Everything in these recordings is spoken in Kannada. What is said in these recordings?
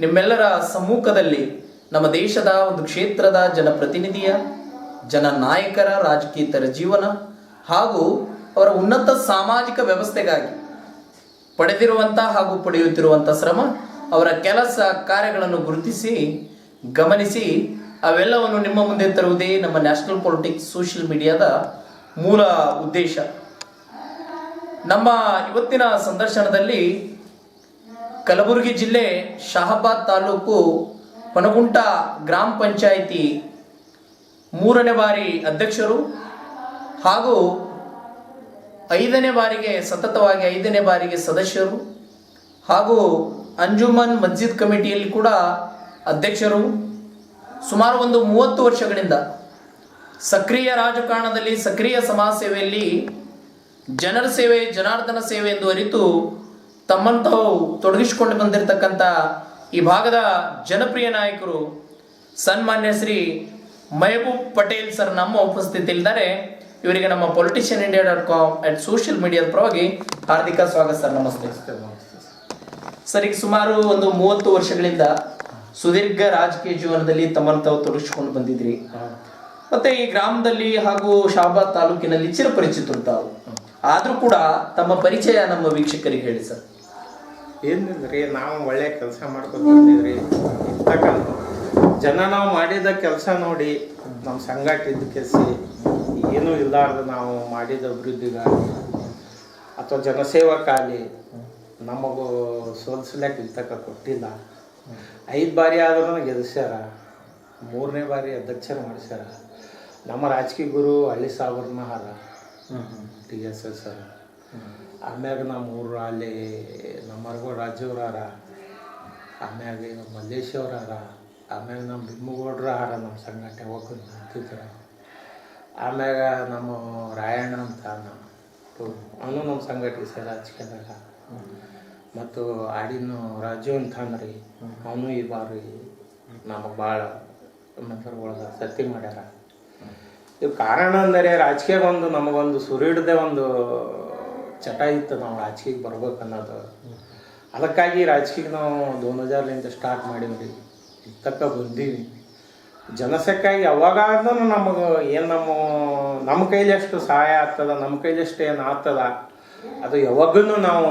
ನಿಮ್ಮೆಲ್ಲರ ಸಮ್ಮುಖದಲ್ಲಿ ನಮ್ಮ ದೇಶದ ಒಂದು ಕ್ಷೇತ್ರದ ಜನಪ್ರತಿನಿಧಿಯ, ಜನನಾಯಕರ ರಾಜಕೀಯತರ ಜೀವನ ಹಾಗೂ ಅವರ ಉನ್ನತ ಸಾಮಾಜಿಕ ವ್ಯವಸ್ಥೆಗಾಗಿ ಪಡೆದಿರುವಂಥ ಹಾಗೂ ಪಡೆಯುತ್ತಿರುವಂಥ ಶ್ರಮ, ಅವರ ಕೆಲಸ ಕಾರ್ಯಗಳನ್ನು ಗುರುತಿಸಿ, ಗಮನಿಸಿ ಅವೆಲ್ಲವನ್ನು ನಿಮ್ಮ ಮುಂದೆ ತರುವುದೇ ನಮ್ಮ ನ್ಯಾಷನಲ್ ಪೊಲಿಟಿಕ್ಸ್ ಸೋಷಿಯಲ್ ಮೀಡಿಯಾದ ಮೂಲ ಉದ್ದೇಶ. ನಮ್ಮ ಇವತ್ತಿನ ಸಂದರ್ಶನದಲ್ಲಿ ಕಲಬುರಗಿ ಜಿಲ್ಲೆ ಶಹಾಬಾದ್ ತಾಲೂಕು ಪನಗುಂಟ ಗ್ರಾಮ ಪಂಚಾಯಿತಿ ಮೂರನೇ ಬಾರಿ ಅಧ್ಯಕ್ಷರು ಹಾಗೂ ಐದನೇ ಬಾರಿಗೆ, ಸತತವಾಗಿ ಐದನೇ ಬಾರಿಗೆ ಸದಸ್ಯರು ಹಾಗೂ ಅಂಜುಮನ್ ಮಸ್ಜಿದ್ ಕಮಿಟಿಯಲ್ಲಿ ಕೂಡ ಅಧ್ಯಕ್ಷರು. ಸುಮಾರು ಒಂದು ಮೂವತ್ತು ವರ್ಷಗಳಿಂದ ಸಕ್ರಿಯ ರಾಜಕಾರಣದಲ್ಲಿ, ಸಕ್ರಿಯ ಸಮಾಜ ಸೇವೆಯಲ್ಲಿ ಜನರ ಸೇವೆ, ಜನಾರ್ದನ ಸೇವೆ ಎಂದು ಅರಿತು ತಮ್ಮನ್ನು ತಾವು ತೊಡಗಿಸಿಕೊಂಡು ಬಂದಿರತಕ್ಕಂಥ ಈ ಭಾಗದ ಜನಪ್ರಿಯ ನಾಯಕರು ಸನ್ಮಾನ್ಯ ಶ್ರೀ ಮಹಬೂಬ್ ಪಟೇಲ್ ಸರ್ ನಮ್ಮ ಉಪಸ್ಥಿತಿಯಲ್ಲಿದ್ದಾರೆ. ಇವರಿಗೆ ನಮ್ಮ politician India dot com and social ಮೀಡಿಯಾದ ಪರವಾಗಿ ಹಾರ್ದಿಕ ಸ್ವಾಗತ ಸರ್ ನಮಸ್ತೆ. ಸರ್. ಈಗ ಸುಮಾರು ಒಂದು ಮೂವತ್ತು ವರ್ಷಗಳಿಂದ ಸುದೀರ್ಘ ರಾಜಕೀಯ ಜೀವನದಲ್ಲಿ ತಮ್ಮನ್ನು ತಾವು ತೊಡಗಿಸಿಕೊಂಡು ಬಂದಿದ್ರಿ. ಮತ್ತೆ ಈ ಗ್ರಾಮದಲ್ಲಿ ಹಾಗೂ ಶಾಬಾದ್ ತಾಲೂಕಿನಲ್ಲಿ ಚಿರಪರಿಚಿತರು ತಾವು. ಆದರೂ ಕೂಡ ತಮ್ಮ ಪರಿಚಯ ನಮ್ಮ ವೀಕ್ಷಕರಿಗೆ ಹೇಳಿ ಸರ್. ಏನಿಲ್ರಿ ನಾವು ಒಳ್ಳೆ ಕೆಲಸ ಮಾಡ್ಕೊತ ಬಂದಿದ್ರಿ. ಇರ್ತಕ್ಕ ಜನ ನಾವು ಮಾಡಿದ ಕೆಲಸ ನೋಡಿ ನಮ್ಮ ಸಂಗಾಟ ಕೆಸಿ ಏನೂ ಇಲ್ಲಾರ್ದು ನಾವು ಮಾಡಿದ ಅಭಿವೃದ್ಧಿಗಾಗಿ ಅಥವಾ ಜನಸೇವಕ್ಕಾಗಲಿ ನಮಗೂ ಸೋಲ್ಸ್ಲಿಕ್ಕೆ ಇರ್ತಕ್ಕ ಕೊಟ್ಟಿಲ್ಲ. ಐದು ಬಾರಿ ಆದ್ರೂ ಗೆಲ್ಸ್ಯಾರ ಮೂರನೇ ಬಾರಿ ಅಧ್ಯಕ್ಷರು ಮಾಡಿಸ್ಯಾರ. ನಮ್ಮ ರಾಜಕೀಯ ಗುರು ಹಳ್ಳಿ ಸಾಬರ್ನ ಹಾರ ಟಿ ಎಸ್ ಎಸ್ ಸರ್. ಆಮ್ಯಾಗ ನಮ್ಮ ಊರು ಅಲ್ಲಿ ನಮ್ಮ ರಾಜ್ಯವ್ರು ರಾಜವ್ರ ಹಾರ ಆಮ್ಯಾಗ ಹಾರ ಆಮ್ಯಾಗ ನಮ್ಮ ಭೀಮಗೌಡ್ರ ಹಾರ ನಮ್ಮ ಸಂಘಟನೆ ಹೋಗ್ಕೊಂಡು ನಿಂತಿದ್ರು ಆಮ್ಯಾಗ ನಮ್ಮ ರಾಯಣ್ಣ ಅಂತ ಅವನು ನಮ್ಮ ಸಂಘಟನೆ ಸರ್ ರಾಜಕೀಯದಾಗ ಮತ್ತು ಆಡಿನ ರಾಜು ಅಂತ ಅಂದ್ರಿ ಅವನು ಈ ಬಾರಿ ನಮಗೆ ಭಾಳ ಒಳಗೆ ಸತಿ ಮಾಡ್ಯಾರ. ಇದು ಕಾರಣ ಅಂದರೆ ರಾಜಕೀಯ ಒಂದು ನಮಗೊಂದು ಸುರಿಡದೆ ಒಂದು ಚಟ ಇತ್ತು ನಾವು ರಾಜಕೀಯಕ್ಕೆ ಬರ್ಬೇಕು ಅನ್ನೋದು. ಅದಕ್ಕಾಗಿ ರಾಜಕೀಯಕ್ಕೆ ನಾವು ದೋನ್ ಹಜಾರ್ಲಿಂದ ಸ್ಟಾರ್ಟ್ ಮಾಡೀವಿ ಇತ್ತಕ್ಕ ಬಂದೀವಿ. ಜನಸಕ್ಕಾಗಿ ಯಾವಾಗಾದ್ರೂ ನಮಗೆ ಏನು ನಮ್ಮ ನಮ್ಮ ಕೈಲಿ ಎಷ್ಟು ಸಹಾಯ ಆಗ್ತದ, ನಮ್ಮ ಕೈಲಿ ಎಷ್ಟು ಏನು ಆಗ್ತದ, ಅದು ಯಾವಾಗೂ ನಾವು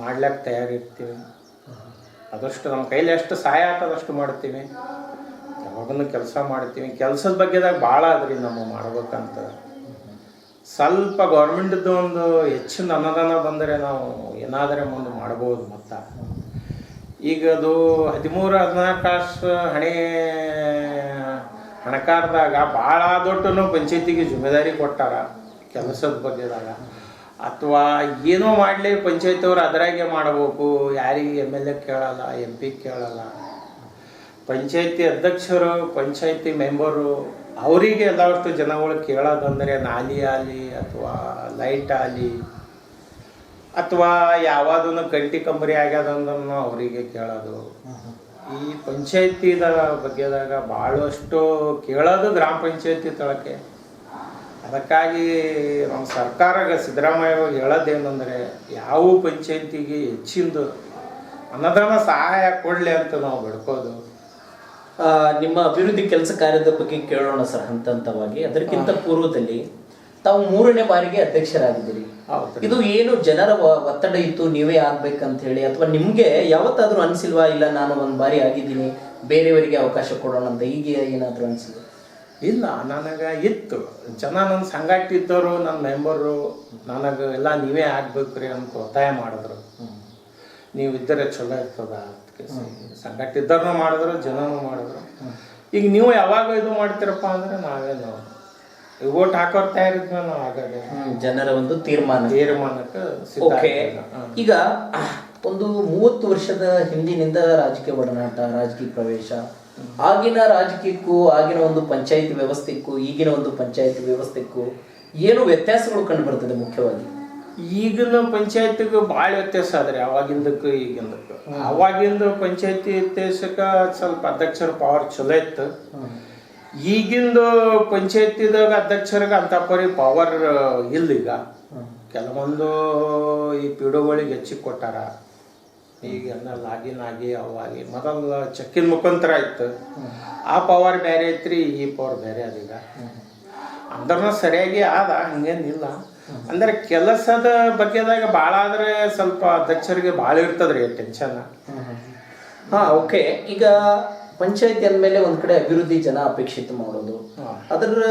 ಮಾಡ್ಲಿಕ್ಕೆ ತಯಾರಿರ್ತೀವಿ. ಅದಷ್ಟು ನಮ್ಮ ಕೈಲಿ ಎಷ್ಟು ಸಹಾಯ ಆಗ್ತದಷ್ಟು ಮಾಡ್ತೀವಿ. ಯಾವಾಗೂ ಕೆಲಸ ಮಾಡ್ತೀವಿ. ಕೆಲಸದ ಬಗ್ಗೆದಾಗ ಭಾಳ ಅದ್ರಿ ನಮ್ಮ ಮಾಡ್ಬೇಕಂತ. ಸ್ವಲ್ಪ ಗೌರ್ಮೆಂಟ್ದು ಒಂದು ಹೆಚ್ಚಿನ ಅನುದಾನ ಬಂದರೆ ನಾವು ಏನಾದರೆ ಮುಂದೆ ಮಾಡ್ಬೋದು ಮತ್ತ. ಈಗ ಅದು ಹದಿಮೂರು, ಹದಿನಾಲ್ಕು ಕಾಸು ಹಣೆ, ಹಣಕಾರದಾಗ ಭಾಳ ದೊಡ್ಡನು ಪಂಚಾಯತಿಗೆ ಜವಾಬ್ದಾರಿ ಕೊಟ್ಟಾರ ಕೆಲಸದ ಬಗ್ಗೆದಾಗ. ಅಥವಾ ಏನೋ ಮಾಡಲಿ ಪಂಚಾಯತಿಯವ್ರು ಅದರಾಗೆ ಮಾಡಬೇಕು, ಯಾರಿಗೆ ಎಂ ಎಲ್ ಎ ಕೇಳಲ್ಲ, ಎಂ ಪಿ ಕೇಳಲ್ಲ. ಪಂಚಾಯತಿ ಅಧ್ಯಕ್ಷರು, ಪಂಚಾಯತಿ ಮೆಂಬರು ಅವರಿಗೆ ಎಲ್ಲವಷ್ಟು ಜನಗಳು ಕೇಳೋದಂದರೆ ನಾಲಿ ಆಗಲಿ ಅಥವಾ ಲೈಟ್ ಆಗಲಿ ಅಥವಾ ಯಾವುದನ್ನು ಕಂಟಿ ಕಂಬರಿ ಆಗ್ಯದಂದ್ರೂ ಅವರಿಗೆ ಕೇಳೋದು. ಈ ಪಂಚಾಯತಿದ ಬಗ್ಗೆದಾಗ ಭಾಳಷ್ಟು ಕೇಳೋದು ಗ್ರಾಮ ಪಂಚಾಯತಿ ತಳಕ್ಕೆ. ಅದಕ್ಕಾಗಿ ನಮ್ಮ ಸರ್ಕಾರ ಸಿದ್ದರಾಮಯ್ಯ ಹೇಳೋದೇನಂದರೆ, ಯಾವ ಪಂಚಾಯತಿಗೆ ಹೆಚ್ಚಿಂದು ಅನುದಾನ ಸಹಾಯ ಕೊಡಲಿ ಅಂತ ನಾವು ಬಿಡ್ಕೋದು. ನಿಮ್ಮ ಅಭಿವೃದ್ಧಿ ಕೆಲಸ ಕಾರ್ಯದ ಬಗ್ಗೆ ಕೇಳೋಣ ಸರ್ ಹಂತ ಹಂತವಾಗಿ ಅದಕ್ಕಿಂತ ಪೂರ್ವದಲ್ಲಿ ತಾವು ಮೂರನೇ ಬಾರಿಗೆ ಅಧ್ಯಕ್ಷರಾಗಿದ್ದೀರಿ. ಇದು ಏನು ಜನರ ಒತ್ತಡ ಇತ್ತು ನೀವೇ ಆಗ್ಬೇಕಂತ ಹೇಳಿ ಅಥವಾ ನಿಮ್ಗೆ ಯಾವತ್ತಾದ್ರೂ ಅನ್ಸಿಲ್ವಾ ಇಲ್ಲ ನಾನು ಒಂದ್ ಬಾರಿ ಆಗಿದ್ದೀನಿ ಬೇರೆಯವರಿಗೆ ಅವಕಾಶ ಕೊಡೋಣ ಅಂತ ಹೀಗೆ ಏನಾದರೂ ಅನ್ಸಿಲ್ವಾ? ಇಲ್ಲ ನನಗೆ ಇತ್ತು. ಜನ ನನ್ನ ಸಂಗಾಟ ಇದ್ದವರು ನನ್ನ ಮೆಂಬರು ನನಗೆ ಎಲ್ಲ ನೀವೇ ಆಗ್ಬೇಕ್ರಿ ಅಂತ ಒತ್ತಾಯ ಮಾಡಿದ್ರು. ನೀವು ಇದ್ದರೆ ಚಲೋ ಇರ್ತದ ಅದ್ಕೆ ಸಂಗಾಟ ಇದ್ದವ್ರನ್ನ ಮಾಡಿದ್ರು ಜನನೂ ಮಾಡಿದ್ರು. ಈಗ ನೀವು ಯಾವಾಗ ಇದು ಮಾಡ್ತೀರಪ್ಪ ಅಂದ್ರೆ ನಾವೇನು ಓಟ್ ಹಾಕೋರ್ ತಯಾರಿದ್ಮೇಲೆ ನಾವು ಆಗಲ್ಲ ಜನರ ಒಂದು ತೀರ್ಮಾನ. ತೀರ್ಮಾನಕ್ಕೆ ಓಕೆ. ಈಗ ಒಂದು ಮೂವತ್ತು ವರ್ಷದ ಹಿಂದಿನಿಂದ ರಾಜಕೀಯ ಒಡನಾಟ ರಾಜಕೀಯ ಪ್ರವೇಶ ಆಗಿನ ರಾಜಕೀಯಕ್ಕೂ ಆಗಿನ ಒಂದು ಪಂಚಾಯತ್ ವ್ಯವಸ್ಥೆಕ್ಕೂ ಈಗಿನ ಒಂದು ಪಂಚಾಯತ್ ವ್ಯವಸ್ಥೆಕ್ಕೂ ಏನು ವ್ಯತ್ಯಾಸಗಳು ಕಂಡು ಬರ್ತದೆ ಮುಖ್ಯವಾಗಿ? ಈಗಿನ ಪಂಚಾಯತಿಗೆ ಭಾಳ ವ್ಯತ್ಯಾಸ ಆದ್ರಿ ಅವಾಗಿಂದಕ್ಕೆ ಈಗಿಂದಕ್ಕೆ. ಅವಾಗಿಂದ ಪಂಚಾಯತಿ ವ್ಯತ್ಯಾಸಕ್ಕೆ ಸ್ವಲ್ಪ ಅಧ್ಯಕ್ಷರ ಪವರ್ ಚಲೋ ಇತ್ತು. ಈಗಿಂದ ಪಂಚಾಯತಿದಾಗ ಅಧ್ಯಕ್ಷರಿಗೆ ಅಂತ ಪರಿ ಪವರ್ ಇಲ್ಲ ಈಗ. ಕೆಲವೊಂದು ಈ ಪಿಡುಗಳಿಗೆ ಹೆಚ್ಚಿ ಕೊಟ್ಟಾರ. ಈಗೆಲ್ಲ ಲಾಗಿನ್ ಆಗಿ ಅವಾಗಿ ಮೊದಲ ಚೆಕ್ಕಿನ ಮುಖಾಂತರ ಇತ್ತು ಆ ಪವರ್ ಬೇರೆ ಐತ್ರಿ ಈ ಪವರ್ ಬೇರೆ ಅದೀಗ ಅಂದ್ರೂ ಸರಿಯಾಗಿ ಆದ ಹಂಗೇನಿಲ್ಲ. ಅಂದ್ರೆ ಕೆಲಸದ ಬಗ್ಗೆದಾಗ ಭಾಳ ಆದ್ರೆ ಸ್ವಲ್ಪ ಅಧ್ಯಕ್ಷರಿಗೆ ಭಾಳ ಇರ್ತದ್ರಿ ಟೆನ್ಷನ್ ಹಾ ಓಕೆ ಈಗ ಪಂಚಾಯತಿ ಅಂದಮೇಲೆ ಒಂದ್ ಕಡೆ ಅಭಿವೃದ್ಧಿ ಜನ ಅಪೇಕ್ಷಿತ ಮಾಡೋದು. ಅದರ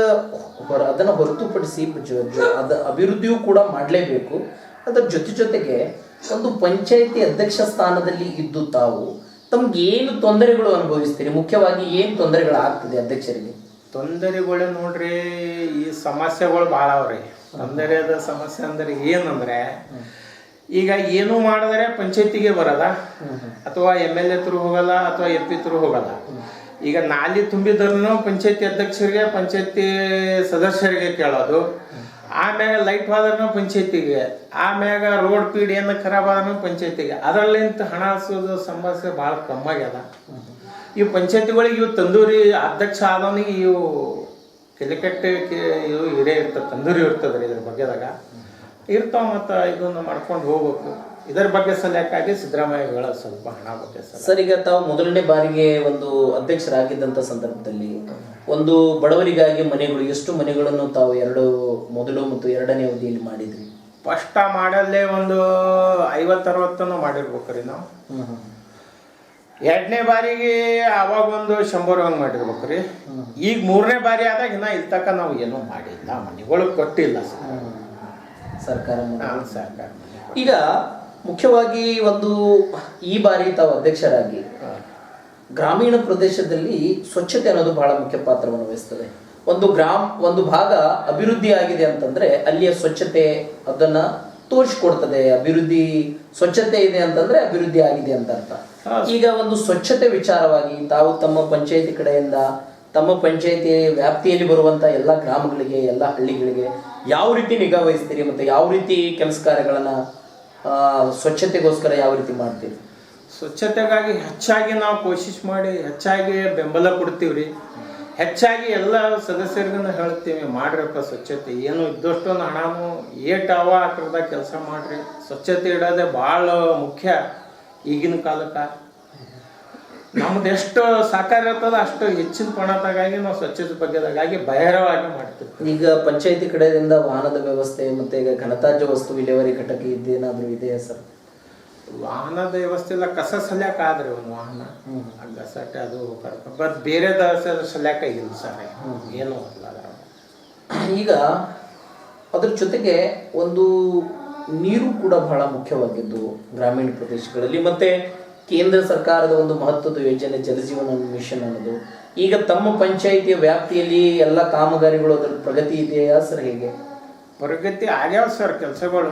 ಹೊರ ಅದನ್ನ ಹೊರತುಪಡಿಸಿ ಅದ ಅಭಿವೃದ್ಧಿಯೂ ಕೂಡ ಮಾಡಲೇಬೇಕು. ಅದರ ಜೊತೆ ಜೊತೆಗೆ ಒಂದು ಪಂಚಾಯತಿ ಅಧ್ಯಕ್ಷ ಸ್ಥಾನದಲ್ಲಿ ಇದ್ದು ತಾವು ತಮ್ಗೆ ಏನು ತೊಂದರೆಗಳು ಅನುಭವಿಸ್ತೀರಿ? ಮುಖ್ಯವಾಗಿ ಏನು ತೊಂದರೆಗಳಾಗ್ತದೆ ಅಧ್ಯಕ್ಷರಿಗೆ? ತೊಂದರೆಗಳು ನೋಡ್ರಿ ಈ ಸಮಸ್ಯೆಗಳು ಭಾಳ ಅವ್ರಿ. ತೊಂದರೆದ ಸಮಸ್ಯೆ ಅಂದ್ರೆ ಏನಂದ್ರೆ, ಈಗ ಏನು ಮಾಡಿದ್ರೆ ಪಂಚಾಯತಿಗೆ ಬರಲ್ಲ ಅಥವಾ ಎಂ ಎಲ್ ಎ ತ್ರೂ ಹೋಗಲ್ಲ ಅಥವಾ ಎಂ ಪಿ ತ್ರೂ ಹೋಗಲ್ಲ? ಈಗ ನಾಲಿ ತುಂಬಿದ್ರೂ ಪಂಚಾಯತಿ ಅಧ್ಯಕ್ಷರಿಗೆ, ಪಂಚಾಯತಿ ಸದಸ್ಯರಿಗೆ ಕೇಳೋದು. ಆಮ್ಯಾಗ ಲೈಟ್ ಹೋದ್ರೂ ಪಂಚಾಯತಿಗೆ ಆಮ್ಯಾಗ ರೋಡ್ ಪೀಡ್ ಏನು ಖರಾಬ್ ಆದ್ರೂ ಪಂಚಾಯತಿಗೆ. ಅದರಲ್ಲಿಂತ ಹಣ ಹಸೋದು ಸಮಸ್ಯೆ ಭಾಳ ಕಮ್ಮಾಗ್ಯದ ಈ ಪಂಚಾಯತಿಗಳಿಗೆ ಇವು ತಂದೂರಿ ಅಧ್ಯಕ್ಷ ಆದವನಿಗೆ ಇವು ಕೆಲಿಕಟ್ಟೆ ಇದು ಇದೇ ಇರ್ತದೆ ತಂದೂರಿ ಇರ್ತದೆ ರೀ ಇದ್ರ ಬಗ್ಗೆದಾಗ. ಇರ್ತಾವ ಮತ್ತು ಇದನ್ನು ಮಾಡ್ಕೊಂಡು ಹೋಗ್ಬೇಕು. ಇದರ ಬಗ್ಗೆ ಸಲಕ್ಕಾಗಿ ಸಿದ್ದರಾಮಯ್ಯಗಳ ಸ್ವಲ್ಪ ಹಣ ಬಗ್ಗೆ ಸರ್ ಈಗ ತಾವು ಮೊದಲನೇ ಬಾರಿಗೆ ಒಂದು ಅಧ್ಯಕ್ಷರಾಗಿದ್ದಂಥ ಸಂದರ್ಭದಲ್ಲಿ ಒಂದು ಬಡವರಿಗಾಗಿ ಮನೆಗಳು ಎಷ್ಟು ಮನೆಗಳನ್ನು ತಾವು ಎರಡು ಮೊದಲು ಮತ್ತು ಎರಡನೇ ಅವಧಿಯಲ್ಲಿ ಮಾಡಿದ್ರಿ? ಫಸ್ಟ್ ಮಾಡಲ್ಲೇ ಒಂದು ಐವತ್ತರವತ್ತನ್ನು ಮಾಡಿರ್ಬೇಕು ರೀ ನಾವು. ಎರಡನೇ ಬಾರಿಗೆ ಅವಾಗ ಒಂದು ಶಂಬರ್ ಹಂಗೆ ಮಾಡಿರ್ಬೇಕ್ರಿ. ಈಗ ಮೂರನೇ ಬಾರಿ ಆದಾಗ ಇನ್ನ ಇಲ್ಲಿ ತನಕ ನಾವು ಏನೂ ಮಾಡಿಲ್ಲ. ಮನೆಗಳು ಕೊಟ್ಟಿಲ್ಲ ಸರ್. ಸರ್ಕಾರ ಸರ್ಕಾರ ಈಗ ಮುಖ್ಯವಾಗಿ ಒಂದು ಈ ಬಾರಿ ತಾವು ಅಧ್ಯಕ್ಷರಾಗಿ ಗ್ರಾಮೀಣ ಪ್ರದೇಶದಲ್ಲಿ ಸ್ವಚ್ಛತೆ ಅನ್ನೋದು ಬಹಳ ಮುಖ್ಯ ಪಾತ್ರವನ್ನು ವಹಿಸ್ತದೆ. ಒಂದು ಗ್ರಾಮ ಒಂದು ಭಾಗ ಅಭಿವೃದ್ಧಿ ಆಗಿದೆ ಅಂತಂದ್ರೆ ಅಲ್ಲಿಯ ಸ್ವಚ್ಛತೆ ಅದನ್ನ ತೋರಿಸ್ಕೊಡ್ತದೆ. ಅಭಿವೃದ್ಧಿ ಸ್ವಚ್ಛತೆ ಇದೆ ಅಂತಂದ್ರೆ ಅಭಿವೃದ್ಧಿ ಆಗಿದೆ ಅಂತ ಅರ್ಥ. ಈಗ ಒಂದು ಸ್ವಚ್ಛತೆ ವಿಚಾರವಾಗಿ ತಾವು ತಮ್ಮ ಪಂಚಾಯತಿ ಕಡೆಯಿಂದ ತಮ್ಮ ಪಂಚಾಯತಿ ವ್ಯಾಪ್ತಿಯಲ್ಲಿ ಬರುವಂತ ಎಲ್ಲ ಗ್ರಾಮಗಳಿಗೆ ಎಲ್ಲ ಹಳ್ಳಿಗಳಿಗೆ ಯಾವ ರೀತಿ ನಿಗಾ ವಹಿಸ್ತೀರಿ ಮತ್ತೆ ಯಾವ ರೀತಿ ಕೆಲಸ ಕಾರ್ಯಗಳನ್ನ ಸ್ವಚ್ಛತೆಗೋಸ್ಕರ ಯಾವ ರೀತಿ ಮಾಡ್ತೀರಿ? ಸ್ವಚ್ಛತೆಗಾಗಿ ಹೆಚ್ಚಾಗಿ ನಾವು ಕೋಶಿಶ್ ಮಾಡಿ ಹೆಚ್ಚಾಗಿ ಬೆಂಬಲ ಕೊಡ್ತೀವ್ರಿ. ಹೆಚ್ಚಾಗಿ ಎಲ್ಲ ಸದಸ್ಯರಿಗೂ ಹೇಳ್ತೀವಿ ಮಾಡ್ರಪ್ಪ ಸ್ವಚ್ಛತೆ. ಏನು ಇದ್ದಷ್ಟೊಂದು ಹಣನು ಏಟ್ ಅವ ಆಕರದ ಕೆಲಸ ಮಾಡ್ರಿ. ಸ್ವಚ್ಛತೆ ಇಡೋದೇ ಭಾಳ ಮುಖ್ಯ. ಈಗಿನ ಕಾಲಕ್ಕೆ. ನಮ್ದು ಎಷ್ಟು ಸಾಕಾರ ಇರ್ತದ ಅಷ್ಟು ಹೆಚ್ಚಿನ ಪ್ರಮಾಣದಾಗಾಗಿ ನಾವು ಸ್ವಚ್ಛತೆ ಬಗ್ಗೆದಾಗಾಗಿ ಬಹಿರವಾಗಿ ಮಾಡ್ತೀವಿ. ಈಗ ಪಂಚಾಯತಿ ಕಡೆಯಿಂದ ವಾಹನದ ವ್ಯವಸ್ಥೆ ಮತ್ತೆ ಈಗ ಘನತಾಜ್ಯ ವಸ್ತು ವಿಲೇವಾರಿ ಘಟಕ ಇದೇನಾದ್ರೂ ಇದೆಯಾ ಸರ್? ವಾಹನದ ವ್ಯವಸ್ಥೆ ಎಲ್ಲ ಕಸ ಸಲ್ಯಾಕ ಆದ್ರಿ ಒಂದು ವಾಹನ. ಗಸಟೆ ಅದು ಬಟ್ ಬೇರೆ ದಸ ಸಲ್ಯಾಕ ಇಲ್ಲ ಸರ್. ಏನು ಅಲ್ಲ ಈಗ ಅದ್ರ ಜೊತೆಗೆ ಒಂದು ನೀರು ಕೂಡ ಬಹಳ ಮುಖ್ಯವಾಗಿದ್ದು ಗ್ರಾಮೀಣ ಪ್ರದೇಶಗಳಲ್ಲಿ. ಮತ್ತೆ ಕೇಂದ್ರ ಸರ್ಕಾರದ ಒಂದು ಮಹತ್ವದ ಯೋಜನೆ ಜಲಜೀವನ ಮಿಷನ್ ಅನ್ನೋದು. ಈಗ ತಮ್ಮ ಪಂಚಾಯಿತಿಯ ವ್ಯಾಪ್ತಿಯಲ್ಲಿ ಎಲ್ಲ ಕಾಮಗಾರಿಗಳು ಅದರ ಪ್ರಗತಿ ಇದೆಯಾ ಸರ್ ಹೇಗೆ? ಪ್ರಗತಿ ಆಗ್ಯಾವ ಸರ್ ಕೆಲಸಗಳು.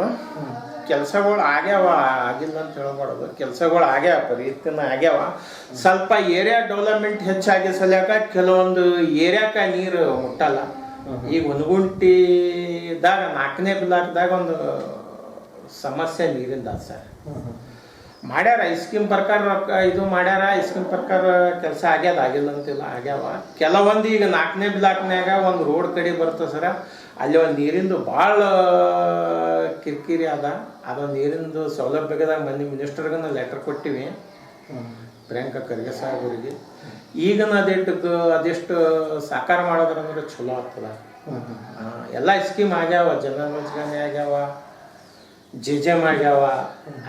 ಕೆಲಸಗಳು ಆಗ್ಯಾವ ಆಗಿಲ್ಲ ಅಂತ ಹೇಳ್ಬಾರ್ದು. ಕೆಲಸಗಳು ಆಗ್ಯಾವ ಪರಿತಿನ ಆಗ್ಯಾವ. ಸ್ವಲ್ಪ ಏರಿಯಾ ಡೆವಲಪ್ಮೆಂಟ್ ಹೆಚ್ಚಾಗಿ ಸಲ್ಯಾಕ ಕೆಲವೊಂದು ಏರಿಯಾಕ ನೀರು ಮುಟ್ಟಲ್ಲ. ಈಗ ಒಂದ್ಗುಂಟಿದಾಗ ನಾಲ್ಕನೇ ಬ್ಲಾಕ್ದಾಗ ಒಂದು ಸಮಸ್ಯೆ ನೀರಿಂದ ಸರ್. ಮಾಡ್ಯಾರ ಐಸ್ ಕ್ರೀಮ್ ಪ್ರಕಾರ ರೊಕ್ಕ ಇದು ಮಾಡ್ಯಾರ ಐಸ್ ಕ್ರೀಮ್ ಪ್ರಕಾರ ಕೆಲಸ ಆಗ್ಯದ ಆಗಿಲ್ಲ ಅಂತಿಲ್ಲ ಆಗ್ಯಾವ. ಕೆಲವೊಂದು ಈಗ ನಾಲ್ಕನೇ ಬ್ಲಾಕ್ನ್ಯಾಗ ಒಂದು ರೋಡ್ ಕಡೆ ಬರ್ತದೆ ಸರ ಅಲ್ಲಿ ಒಂದು ನೀರಿಂದು ಭಾಳ ಕಿರಿಕಿರಿ ಅದ. ಅದು ನೀರಿಂದು ಸೌಲಭ್ಯದಾಗ ಮಂದಿ ಮಿನಿಸ್ಟರ್ಗೆ ಲೆಟರ್ ಕೊಟ್ಟಿವಿ. ಪ್ರಿಯಾಂಕಾ ಖರ್ಗೆ ಸಾಹೇಬರಿಗೆ. ಈಗನ ಅದಿಟ್ಟು ಅದೆಷ್ಟು ಸಾಕಾರ ಮಾಡೋದ್ರಂದ್ರೆ ಚಲೋ ಆಗ್ತದ. ಎಲ್ಲ ಸ್ಕೀಮ್ ಆಗ್ಯಾವ ಜನರ ರೋಜ್ಗಾರಿ ಆಗ್ಯಾವ. ಜೆ ಜೆ ಆಗ್ಯಾವ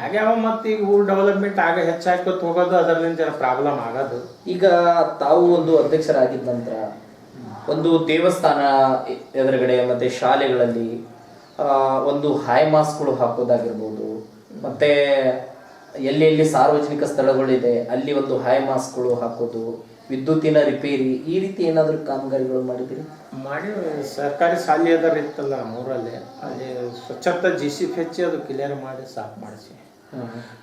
ಆಗ್ಯಾವ ಮತ್ತು ಈಗ ಊರ್ ಡೆವಲಪ್ಮೆಂಟ್ ಆಗ ಹೆಚ್ಚಾಗ್ಕೊತ ಹೋಗೋದು ಅದರಿಂದ ಪ್ರಾಬ್ಲಮ್ ಆಗೋದು. ಈಗ ತಾವು ಒಂದು ಅಧ್ಯಕ್ಷರಾಗಿದ್ದ ನಂತರ ಒಂದು ದೇವಸ್ಥಾನ ಎದುರುಗಡೆ ಮತ್ತೆ ಶಾಲೆಗಳಲ್ಲಿ ಒಂದು ಹೈ ಮಾಸ್ಕ್ಗಳು ಹಾಕೋದಾಗಿರ್ಬೋದು, ಮತ್ತೆ ಎಲ್ಲಿ ಎಲ್ಲಿ ಸಾರ್ವಜನಿಕ ಸ್ಥಳಗಳಿದೆ, ಅಲ್ಲಿ ಒಂದು ಹೈ ಮಾಸ್ಕ್ಗಳು ಹಾಕೋದು ವಿದ್ಯುತ್ತಿನ ರಿಪೇರಿ ಈ ರೀತಿ ಏನಾದರೂ ಕಾಮಗಾರಿಗಳು ಮಾಡಿದ್ರಿ ಮಾಡಿ ಸರ್ಕಾರಿ ಶಾಲೆ ಅದರ ಇತ್ತಲ್ಲ ನಮ್ಮೂರಲ್ಲಿ. ಅಲ್ಲಿ ಸ್ವಚ್ಛತಾ ಜಿ ಸಿ ಹೆಚ್ಚಿ ಅದು ಕ್ಲಿಯರ್ ಮಾಡಿ ಸಾಫ್ ಮಾಡಿಸಿ.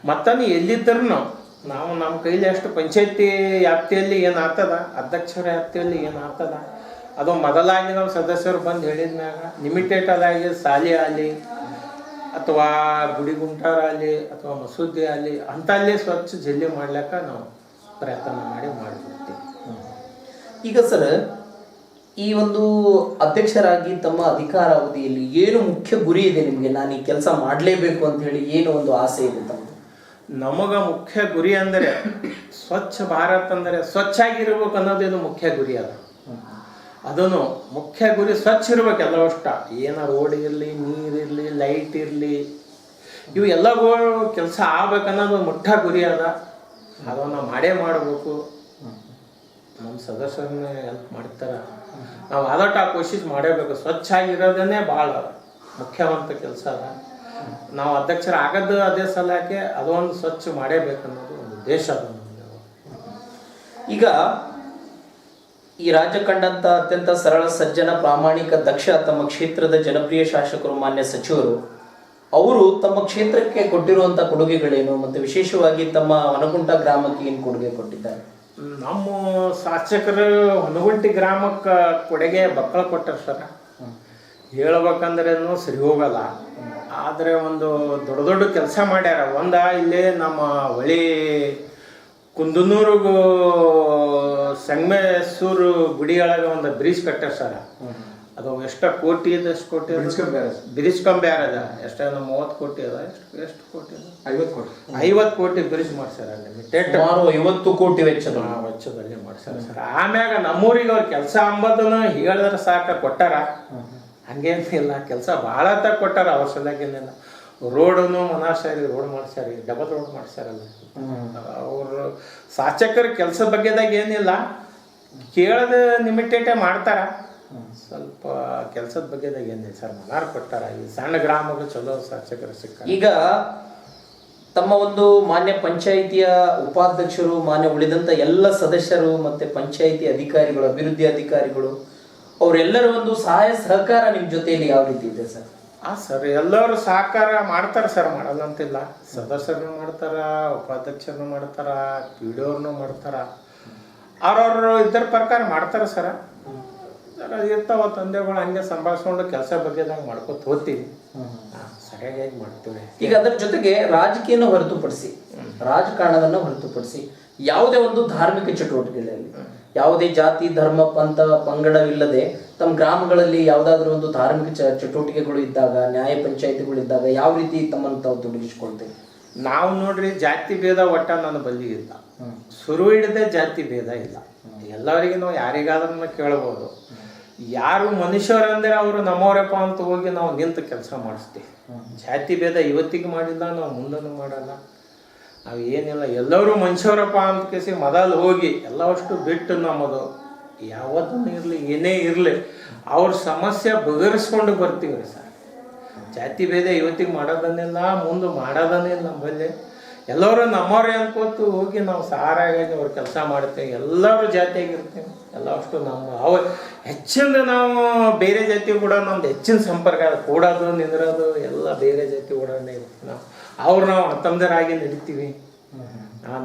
ಮತ್ತನ್ನು ಎಲ್ಲಿದ್ದರೂ ನಾವು ನಮ್ಮ ಕೈಲಿ ಅಷ್ಟು ಪಂಚಾಯತಿ ವ್ಯಾಪ್ತಿಯಲ್ಲಿ ಏನು ಆಗ್ತದ ಅಧ್ಯಕ್ಷರ ವ್ಯಾಪ್ತಿಯಲ್ಲಿ ಏನು ಆಗ್ತದ ಅದು ಮೊದಲಾಗಿ ನಾವು ಸದಸ್ಯರು ಬಂದು ಹೇಳಿದ್ಮ್ಯಾಗ ಲಿಮಿಟೆಡ್ ಆಗಿ ಶಾಲೆ ಆಗಲಿ ಅಥವಾ ಗುಡಿ ಗುಂಟಾರ ಆಗಲಿ ಅಥವಾ ಮಸೂದಿ ಆಗಲಿ ಅಂತಲ್ಲಿ ಸ್ವಚ್ಛ ಜಲ್ಲಿ ಮಾಡ್ಲಿಕ್ಕೆ ನಾವು ಪ್ರಯತ್ನ ಮಾಡಿ ಮಾಡಿಬಿಡ್ತೀವಿ ಈಗ ಸರ್ ಈ ಒಂದು ಅಧ್ಯಕ್ಷರಾಗಿ ತಮ್ಮ ಅಧಿಕಾರ ಅವಧಿಯಲ್ಲಿ ಏನು ಮುಖ್ಯ ಗುರಿ ಇದೆ ನಿಮಗೆ? ನಾನು ಈ ಕೆಲಸ ಮಾಡಲೇಬೇಕು ಅಂತ ಹೇಳಿ ಏನು ಒಂದು ಆಸೆ ಇದೆ ತಮ್ಮದು ನಮಗ ಮುಖ್ಯ ಗುರಿ ಅಂದರೆ ಸ್ವಚ್ಛ ಭಾರತ ಅಂದರೆ ಸ್ವಚ್ಛ ಆಗಿರ್ಬೇಕು ಅನ್ನೋದೇನು ಇದು ಮುಖ್ಯ ಗುರಿ ಅದ. ಅದನ್ನು ಮುಖ್ಯ ಗುರಿ ಸ್ವಚ್ಛ ಇರ್ಬೇಕು ಎಲ್ಲವಷ್ಟ ಏನ ರೋಡ್ ಇರಲಿ ನೀರಿರಲಿ ಲೈಟ್ ಇರಲಿ ಇವು ಎಲ್ಲಗಳು ಕೆಲಸ ಆಗ್ಬೇಕನ್ನೋದು ಮುಖ್ಯ ಗುರಿ ಅದ. ಅದನ್ನು ಮಾಡೇ ಮಾಡಬೇಕು. ನಮ್ಮ ಸದಸ್ಯರನ್ನೇ ಹೆಲ್ಪ್ ಮಾಡ್ತಾರ. ನಾವು ಆದಟ ಕೋಶಿಶ್ ಮಾಡೇಬೇಕು. ಸ್ವಚ್ಛ ಆಗಿರೋದನ್ನೇ ಭಾಳ ಮುಖ್ಯವಂತ ಕೆಲಸ ಅದ. ನಾವು ಅಧ್ಯಕ್ಷರ ಆಗದ್ದು ಅದೇ ಸಲಕ್ಕೆ ಅದೊಂದು ಸ್ವಚ್ಛ ಮಾಡೇಬೇಕನ್ನೋದು ಒಂದು ಉದ್ದೇಶ ಅದು ಈಗ ಈ ರಾಜ್ಯ ಕಂಡಂತ ಅತ್ಯಂತ ಸರಳ ಸಜ್ಜನ ಪ್ರಾಮಾಣಿಕ ದಕ್ಷ ತಮ್ಮ ಕ್ಷೇತ್ರದ ಜನಪ್ರಿಯ ಶಾಸಕರು, ಮಾನ್ಯ ಸಚಿವರು ಅವರು ತಮ್ಮ ಕ್ಷೇತ್ರಕ್ಕೆ ಕೊಟ್ಟಿರುವಂತ ಕೊಡುಗೆಗಳೇನು ಮತ್ತೆ ವಿಶೇಷವಾಗಿ ತಮ್ಮ ಹೊನಗುಂಟ ಗ್ರಾಮಕ್ಕೆ ಏನು ಕೊಡುಗೆ ಕೊಟ್ಟಿದ್ದಾರೆ? ನಮ್ಮ ಶಾಸಕರು ಹೊನಗುಂಟಿ ಗ್ರಾಮಕ್ಕೆ ಕೊಡುಗೆ ಬಕ್ಕಳ ಕೊಟ್ಟರು ಸರ್. ಹೇಳ್ಬೇಕಂದ್ರೆ ಸರಿ ಹೋಗಲ್ಲ. ಆದರೆ ಒಂದು ದೊಡ್ಡ ದೊಡ್ಡ ಕೆಲಸ ಮಾಡ್ಯಾರ. ಒಂದ ಇಲ್ಲಿ ನಮ್ಮ ಹೊಳಿ ಕುಂದನೂರಿಗೂ ಸಂಗಮೇಶ್ವರ ಗುಡಿ ಒಳಗೆ ಒಂದು ಬ್ರಿಡ್ಜ್ ಕಟ್ಟಾರ ಸರ್. ಅದು ಎಷ್ಟು ಕೋಟಿ ಅಂದ್ರೆ ಎಷ್ಟು ಕೋಟಿ ಬ್ರಿಡ್ಜ್ ಕಂಬೆ ಅದ. ಎಷ್ಟೇನು ಮೂವತ್ತು ಕೋಟಿ ಅದ. ಎಷ್ಟು ಎಷ್ಟು ಕೋಟಿ ಅದ? ಐವತ್ತು ಕೋಟಿ. ಐವತ್ತು ಕೋಟಿ ಬ್ರಿಜ್ ಮಾಡ್ಸ್ಯಾರ ಲಿಮಿಟೆಡ್ ಸುಮಾರು ಐವತ್ತು ಕೋಟಿ ವೆಚ್ಚದ ಆ ವೆಚ್ಚದಲ್ಲಿ ಮಾಡ್ಸ್ಯಾರ. ಸರ್ ಆಮ್ಯಾಗ ನಮ್ಮೂರಿಗೆ ಅವ್ರ ಕೆಲಸ ಅಂಬದನ್ನ ಹೇಳಿದ್ರೆ ಸಾಕ ಕೊಟ್ಟಾರ. ಹಂಗೇನಿಲ್ಲ ಕೆಲಸ ಭಾಳ ತ ಕೊಟ್ಟಾರ ಅವ್ರ ಸಲಗಿನ ರೋಡನ್ನು ಮನಾಸಾರಿ ರೋಡ್ ಮಾಡ್ಸ್ಯಾರಿ ಡಬಲ್ ರೋಡ್ ಮಾಡ್ಸ್ಯಾರಲ್ಲ ಅವರು ಶಾಸಕರ ಕೆಲಸ ಬಗ್ಗೆದಾಗ ಏನಿಲ್ಲ. ಕೇಳದ ನಿಮಿಟೇಟೇ ಮಾಡ್ತಾರ. ಸ್ವಲ್ಪ ಕೆಲಸದ ಬಗ್ಗೆದಾಗ ಏನಿಲ್ಲ ಸರ್ ಮನಾರ್ ಕೊಟ್ಟಾರ. ಈ ಸಣ್ಣ ಗ್ರಾಮಗಳು ಚಲೋ ಶಾಸಕರು ಸಿಕ್ಕ ಈಗ ತಮ್ಮ ಒಂದು ಮಾನ್ಯ ಪಂಚಾಯಿತಿಯ ಉಪಾಧ್ಯಕ್ಷರು ಮಾನ್ಯ ಉಳಿದಂತ ಎಲ್ಲ ಸದಸ್ಯರು ಮತ್ತೆ ಪಂಚಾಯಿತಿ ಅಧಿಕಾರಿಗಳು ಅಭಿವೃದ್ಧಿ ಅಧಿಕಾರಿಗಳು ಅವರೆಲ್ಲರ ಒಂದು ಸಹಾಯ ಸಹಕಾರ ನಿಮ್ಮ ಜೊತೆಯಲ್ಲಿ ಯಾವ ರೀತಿ ಇದೆ ಸರ್? ಆ ಸರ್ ಎಲ್ಲರೂ ಸಹಕಾರ ಮಾಡ್ತಾರೆ ಸರ್. ಮಾಡಲ್ಲ ಅಂತಿಲ್ಲ ಸದಸ್ಯರನ್ನು ಮಾಡ್ತಾರ ಉಪಾಧ್ಯಕ್ಷರನ್ನು ಮಾಡ್ತಾರ ಪಿ ಡಿ ಮಾಡ್ತಾರ. ಅವ್ರವ್ರು ಇದ್ರ ಪ್ರಕಾರ ಮಾಡ್ತಾರೆ ಸರ. ಜರ ಇರ್ತಾವ ತಂದೆಗಳು ಹಂಗೆ ಸಂಭಾಳಿಸ್ಕೊಂಡು ಕೆಲಸ ಬಗ್ಗೆದಾಗ ಮಾಡ್ಕೊತ ಹೋಗ್ತೀವಿ ಸರಿಯಾಗಿ ಮಾಡ್ತೀವಿ. ಈಗ ಅದರ ಜೊತೆಗೆ ರಾಜಕೀಯನ ಹೊರತುಪಡಿಸಿ ರಾಜಕಾರಣವನ್ನ ಹೊರತುಪಡಿಸಿ ಯಾವುದೇ ಒಂದು ಧಾರ್ಮಿಕ ಚಟುವಟಿಕೆಗಳಲ್ಲಿ. ಯಾವುದೇ ಜಾತಿ ಧರ್ಮ ಪಂಥ ಪಂಗಡವಿಲ್ಲದೆ ತಮ್ಮ ಗ್ರಾಮಗಳಲ್ಲಿ ಯಾವುದಾದ್ರೂ ಒಂದು ಧಾರ್ಮಿಕ ಚ- ಚಟುವಟಿಕೆಗಳು ಇದ್ದಾಗ ನ್ಯಾಯ ಪಂಚಾಯತಿಗಳು ಇದ್ದಾಗ ಯಾವ ರೀತಿ ತಮ್ಮನ್ನು ತಾವು ತೊಡಗಿಸಿಕೊಳ್ತೇವೆ ನಾವು ನೋಡ್ರಿ ಜಾತಿ ಭೇದ ಒಟ್ಟ ನಾನು ಬಲ್ಲಿ ಇಲ್ಲ. ಶುರು ಹಿಡಿದ ಜಾತಿ ಭೇದ ಇಲ್ಲ. ಎಲ್ಲರಿಗೂ ನಾವು ಯಾರಿಗಾದ್ರೂ ಕೇಳ್ಬೋದು. ಯಾರು ಮನುಷ್ಯರಂದ್ರೆ ಅವರು ನಮ್ಮವರಪ್ಪ ಅಂತ ಹೋಗಿ ನಾವು ನಿಂತು ಕೆಲಸ ಮಾಡಿಸ್ತೀವಿ. ಜಾತಿ ಭೇದ ಇವತ್ತಿಗೆ ಮಾಡಿಲ್ಲ, ನಾವು ಮುಂದನ್ನು ಮಾಡಲ್ಲ. ನಾವು ಏನಿಲ್ಲ. ಎಲ್ಲರೂ ಮನುಷ್ಯರಪ್ಪ ಅಂತ ಕೇಸಿ ಮೊದಲು ಹೋಗಿ ಎಲ್ಲವಷ್ಟು ಬಿಟ್ಟು ನಮ್ಮದು. ಯಾವತ್ತೂ ಇರಲಿ, ಏನೇ ಇರಲಿ, ಅವ್ರ ಸಮಸ್ಯೆ ಬಗೆಹರಿಸ್ಕೊಂಡು ಬರ್ತೀವಿ ಸರ್. ಜಾತಿ ಭೇದ ಇವತ್ತಿಗೆ ಮಾಡೋದನ್ನೆಲ್ಲ, ಮುಂದೆ ಮಾಡೋದನ್ನೇ ನಮ್ಮಲ್ಲಿ ಎಲ್ಲರೂ ನಮ್ಮವರೇ ಅನ್ಕೋತು ಹೋಗಿ ನಾವು ಸಹಾರಾಗಿ ಅವ್ರ ಕೆಲಸ ಮಾಡ್ತೇವೆ ಎಲ್ಲರೂ ಜಾತಿಯಾಗಿರ್ತೇವೆ ಎಲ್ಲ ಅಷ್ಟು ನಮ್ಮ ಅವ ಹೆಚ್ಚಿಂದ ನಾವು ಬೇರೆ ಜಾತಿ ಕೂಡ ನಮ್ದು ಹೆಚ್ಚಿನ ಸಂಪರ್ಕ ಕೂಡೋದು ನಿಂದ್ರೋದು ಎಲ್ಲ ಬೇರೆ ಜಾತಿ ಕೂಡನೇ ಇರ್ತೀವಿ ನಾವು. ಅವ್ರು ನಾವು ಅತ್ತಂದರಾಗಿ ನಡಿತೀವಿ.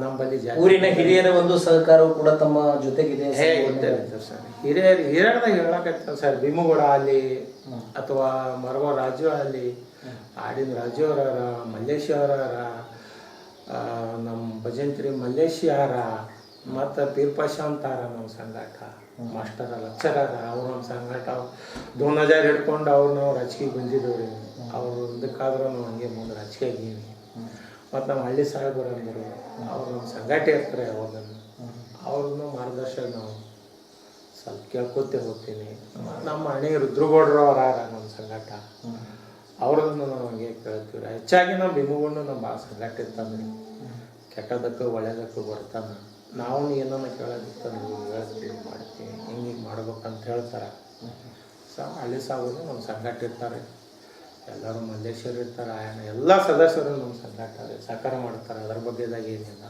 ನಮ್ಮಲ್ಲಿ ಊರಿನ ಹಿರಿಯರ ಒಂದು ಸಹಕಾರವು ಕೂಡ ತಮ್ಮ ಜೊತೆಗಿದೆ ಸರ್. ಹಿರಿಯರು ಹಿರಿಯರ್ದ ಹೇಳಕತ್ತ ಸರ್. ಭೀಮಗೌಡ ಅಲ್ಲಿ ಅಥವಾ ಮರವ ರಾಜು ಅಲ್ಲಿ ಆಡಿನ ರಾಜು ಅವರ ಮಲ್ಲೇಶ್ ಅವರ ನಮ್ಮ ಭಜಂತ್ರಿ ಮಲ್ಲೇಶಿ ಯಾರ ಮತ್ತು ಪೀರ್ಪಶಾಂತಾರ ನಮ್ಮ ಸಂಗಾಟ ಮಾಸ್ಟರ ಲೆಕ್ಚರರ ಅವ್ರು ನಮ್ಮ ಸಂಗಾಟ ದೋನ್ ಹಜಾರ್ ಹಿಡ್ಕೊಂಡು ಅವ್ರು ನಾವು ರಾಜಕೀಯ ಬಂದಿದ್ದೇವ್ರಿ ಅವರು ಇದಕ್ಕಾದ್ರೂ ನಾವು ಹಂಗೆ ಮುಂದೆ ರಾಜಕೀಯ ಆಗೀವಿ ಮತ್ತು ನಮ್ಮ ಹಳ್ಳಿ ಸಾಹೇಬರು ಅಂದರು, ಅವ್ರು ನಮ್ಮ ಸಂಗಾಟ ಇರ್ತಾರೆ ಅವಾಗ ಅವ್ರನ್ನು ಮಾರ್ಗದರ್ಶನ ನಾವು ಸ್ವಲ್ಪ ಕೇಳ್ಕೊತೇ ಹೋಗ್ತೀನಿ. ನಮ್ಮ ಅಣೆ ರುದ್ರಗೌಡರು ಅವರ ನಮ್ಮ ಸಂಗಾಟ ಅವ್ರದನ್ನು ನಾವು ಹಂಗೆ ಕೇಳ್ತೀವಿ ಹೆಚ್ಚಾಗಿ ನಾವು ಭೀಮಗೊಂಡು ನಮ್ಮ ಭಾಳ ಸಂಗಾಟ ಇರ್ತಾನೆ ಕೆಟ್ಟದಕ್ಕೂ ಒಳ್ಳೇದಕ್ಕೂ ಬರ್ತಾನೆ. ನಾವು ಏನನ್ನ ಕೇಳೋದಿತ್ತ ಹೇಳ್ತೀವಿ ಮಾಡ್ತೀವಿ ಹಿಂಗೆ ಹಿಂಗೆ ಮಾಡ್ಬೇಕಂತ ಹೇಳ್ತಾರೆ. ಸೊ, ಹಳ್ಳಿ ಸಾಗೋದು ನಮ್ಮ ಸಂಘಟ ಇರ್ತಾರೆ ಎಲ್ಲರೂ ಮಲ್ಲೇಶ್ವರ ಇರ್ತಾರೆ ಆಯನ ಎಲ್ಲ ಸದಸ್ಯರು ನಮ್ಮ ಸಂಗಾಟ ಸಹಕಾರ ಮಾಡ್ತಾರೆ, ಅದ್ರ ಬಗ್ಗೆದಾಗ ಏನಿಲ್ಲ.